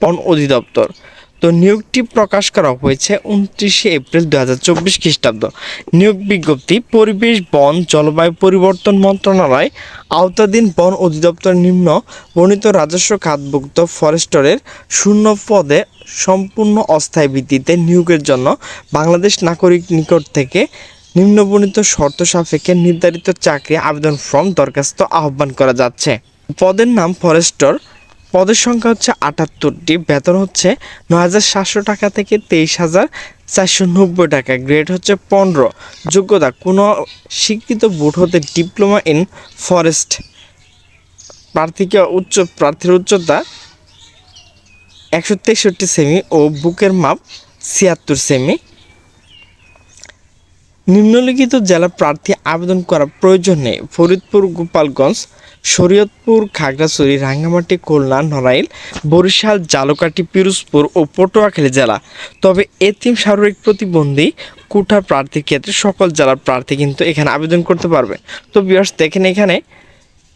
বন অধিদপ্তর। তো নিয়োগটি প্রকাশ করা হয়েছে উনত্রিশে এপ্রিল দু হাজার চব্বিশ খ্রিস্টাব্দ। নিয়োগ বিজ্ঞপ্তি, পরিবেশ, বন, জলবায়ু পরিবর্তন মন্ত্রণালয়, আওতাধীন বন অধিদপ্তর নিম্ন বর্ণিত রাজস্ব খাতভুক্ত ফরেস্টরের শূন্য পদে সম্পূর্ণ অস্থায়ী ভিত্তিতে নিয়োগের জন্য বাংলাদেশ নাগরিক নিকট থেকে নিম্নবর্ণিত শর্ত সাপেক্ষে নির্ধারিত চাকরি আবেদন ফর্ম দরখাস্ত আহ্বান করা যাচ্ছে। পদের নাম ফরেস্টর পদের সংখ্যা হচ্ছে আটাত্তরটি, বেতন হচ্ছে নয় হাজার সাতশো টাকা থেকে তেইশ হাজার চারশো নব্বই টাকা, গ্রেড হচ্ছে পনেরো। যোগ্যতা, কোনো স্বীকৃত বোর্ড হতে ডিপ্লোমা ইন ফরেস্ট। প্রার্থীকে উচ্চ, প্রার্থীর উচ্চতা একশো তেষট্টি সেমি ও বুকের মাপ ছিয়াত্তর সেমি। নিম্নলিখিত জেলা প্রার্থী আবেদন করার প্রয়োজন নেই। ফরিদপুর, গোপালগঞ্জ, শরীয়তপুর, খাগড়াছড়ি, রাঙ্গামাটি, খুলনা, নড়াইল, বরিশাল, জালকাটি, পিরোজপুর ও পটুয়াখালী জেলা। তবে এতিম শারীরিক প্রতিবন্ধী কুঠার প্রার্থীর ক্ষেত্রে সকল জেলার প্রার্থী কিন্তু এখানে আবেদন করতে পারবে তো বিয়ার্স দেখেন এখানে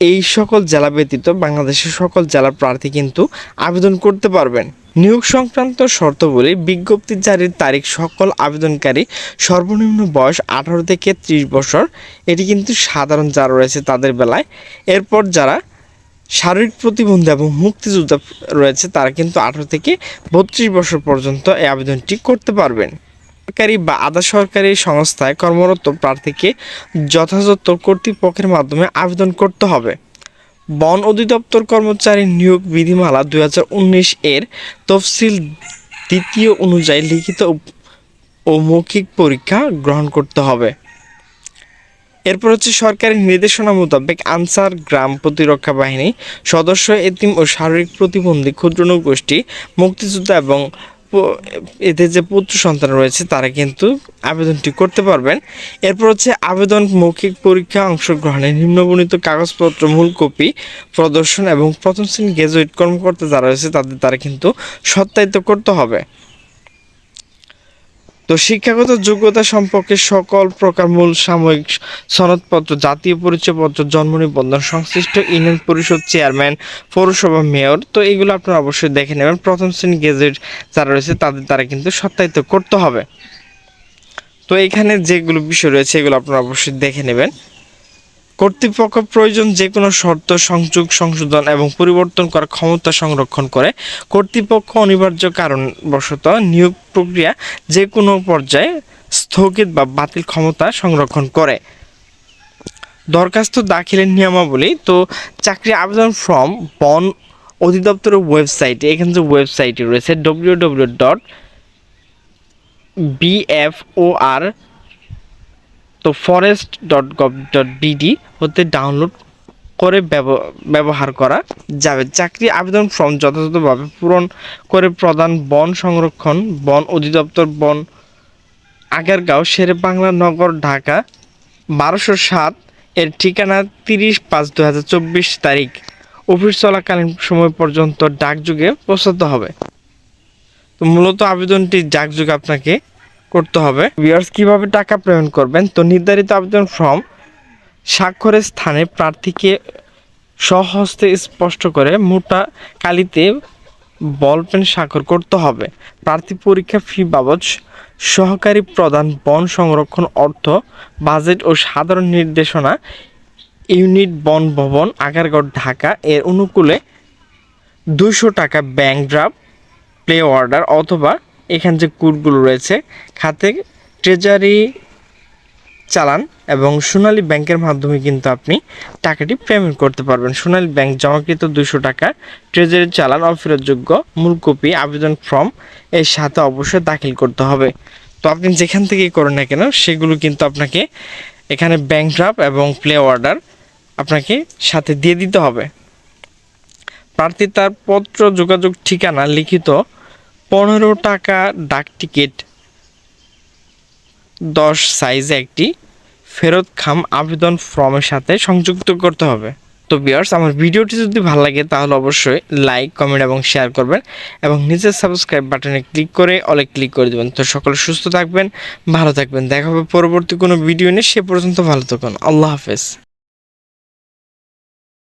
এই সকল জেলা ব্যতীত বাংলাদেশের সকল জেলার প্রার্থী কিন্তু আবেদন করতে পারবেন। নিয়োগ সংক্রান্ত শর্তাবলী বিজ্ঞপ্তি জারির তারিখ সকল আবেদনকারী সর্বনিম্ন বয়স আঠারো থেকে ত্রিশ বছর। এটি কিন্তু সাধারণ যারা রয়েছে তাদের বেলায়। এরপর যারা শারীরিক প্রতিবন্ধী এবং মুক্তিযোদ্ধা রয়েছে তারা কিন্তু আঠারো থেকে বত্রিশ বছর পর্যন্ত এই আবেদনটি করতে পারবেন। সরকারি বা আধা সরকারি সংস্থায় কর্মরত প্রার্থীকে যথাযথ কর্তৃপক্ষের মাধ্যমে আবেদন করতে হবে। বন অধিদপ্তর কর্মচারী নিয়োগ বিধিমালা দুই এর তফসিল দ্বিতীয় অনুযায়ী লিখিত ও মৌখিক পরীক্ষা গ্রহণ করতে হবে। এরপর হচ্ছে সরকারি নির্দেশনা মোতাবেক আনসার গ্রাম প্রতিরক্ষা বাহিনী, সদস্য এতিম ও শারীরিক প্রতিবন্ধী ক্ষুদ্র নৌগোষ্ঠী মুক্তিযোদ্ধা এবং এদের যে পুত্র সন্তান রয়েছে, তারা কিন্তু আবেদনটি করতে পারবেন। এরপর হচ্ছে আবেদন মৌখিক পরীক্ষা, অংশগ্রহণে নিম্নবর্ণিত কাগজপত্র, মূল কপি, প্রদর্শন এবং প্রথম শ্রেণি গ্রাজুয়েট কর্মকর্তা যারা রয়েছে, তাদের তারা কিন্তু সত্যায়িত করতে হবে। তো শিক্ষাগত যোগ্যতা সম্পর্কে সকল প্রকার মূল সাময়িক সনদপত্র, জাতীয় পরিচয়পত্র, জন্ম নিবন্ধন, সংশ্লিষ্ট ইউনিয়ন পরিষদ চেয়ারম্যান, পৌরসভা মেয়র, তো এগুলো আপনারা অবশ্যই দেখে নেবেন। প্রথম শ্রেণি গেজেট যারা রয়েছে তাদের, তারা কিন্তু সত্যায়িত করতে হবে। তো এখানে যেগুলো বিষয় রয়েছে, এগুলো আপনারা অবশ্যই দেখে নেবেন। কর্তৃপক্ষ প্রয়োজন যে কোনো শর্ত সংযোগ, সংশোধন এবং পরিবর্তন করার ক্ষমতা সংরক্ষণ করে কর্তৃপক্ষ অনিবার্য কারণবশত নিয়োগ প্রক্রিয়া যে কোনো পর্যায়ে স্থগিত বা বাতিল ক্ষমতা সংরক্ষণ করে। দরখাস্ত দাখিলের নিয়মাবলী, তো চাকরি আবেদন ফর্ম, বন অধিদপ্তরের ওয়েবসাইটে এখানে যে ওয়েবসাইটটি রয়েছে ডব্লিউ ডব্লিউ ডট বিএফওআর তো forest dot gov dot BD হতে ডাউনলোড করে ব্যব- ব্যবহার করা যাবে। চাকরি আবেদন ফর্ম যথাযথভাবে পূরণ করে প্রদান বন সংরক্ষণ, বন অধিদপ্তর, বন আগারগাঁও শেরে বাংলা নগর, ঢাকা, বারোশো সাত। এর ঠিকানা তিরিশ পাঁচ দু হাজার চব্বিশ তারিখ। অফিস চলাকালীন সময় পর্যন্ত ডাকযুগে পৌঁছাতে হবে। তো মূলত আবেদনটি ডাকযুগে আপনাকে করতে হবে। ভিউয়ার্স কীভাবে টাকা পেমেন্ট করবেন? তো নির্ধারিত আবেদন ফর্ম স্বাক্ষরের স্থানে প্রার্থীকে স্বহস্তে স্পষ্ট করে মোটা কালিতে বল পেন স্বাক্ষর করতে হবে। প্রার্থী পরীক্ষা ফি বাবদ সহকারী প্রধান বন সংরক্ষণ অর্থ, বাজেট ও সাধারণ নির্দেশনা ইউনিট বন ভবন আগারগড় ঢাকা এর অনুকূলে দুশো টাকা ব্যাংক ড্রাফট প্লে অর্ডার অথবা এখানে যে কোডগুলো রয়েছে, খাতে ট্রেজারি চালান এবং সোনালী ব্যাংকের মাধ্যমে কিন্তু আপনি টাকাটি পেমেন্ট করতে পারবেন। সোনালী ব্যাংক জমাকৃত দুশো টাকা ট্রেজারি চালান, অফেরতযোগ্য, মূল কপি, আবেদন ফর্ম এর সাথে অবশ্যই দাখিল করতে হবে। তো আপনি যেখান থেকেই করেন না কেন, সেগুলো কিন্তু আপনাকে এখানে ব্যাংক ড্রাফট এবং প্লে অর্ডার আপনাকে সাথে দিয়ে দিতে হবে। প্রার্থী তার পত্র, যোগাযোগ ঠিকানা, লিখিত পনেরো টাকা ডাক টিকিট, দশ সাইজে একটি ফেরত খাম আবেদন ফর্মের সাথে সংযুক্ত করতে হবে। তো বিয়ার্স আমার ভিডিওটি যদি ভালো লাগে, তাহলে অবশ্যই লাইক কমেন্ট এবং শেয়ার করবেন এবং নিজের সাবস্ক্রাইব বাটনে ক্লিক করে অলে ক্লিক করে দেবেন। তো সকলে সুস্থ থাকবেন, ভালো থাকবেন। দেখা হবে পরবর্তী কোনো ভিডিও নিয়ে। সে পর্যন্ত ভালো থাকুন। আল্লাহ হাফেজ।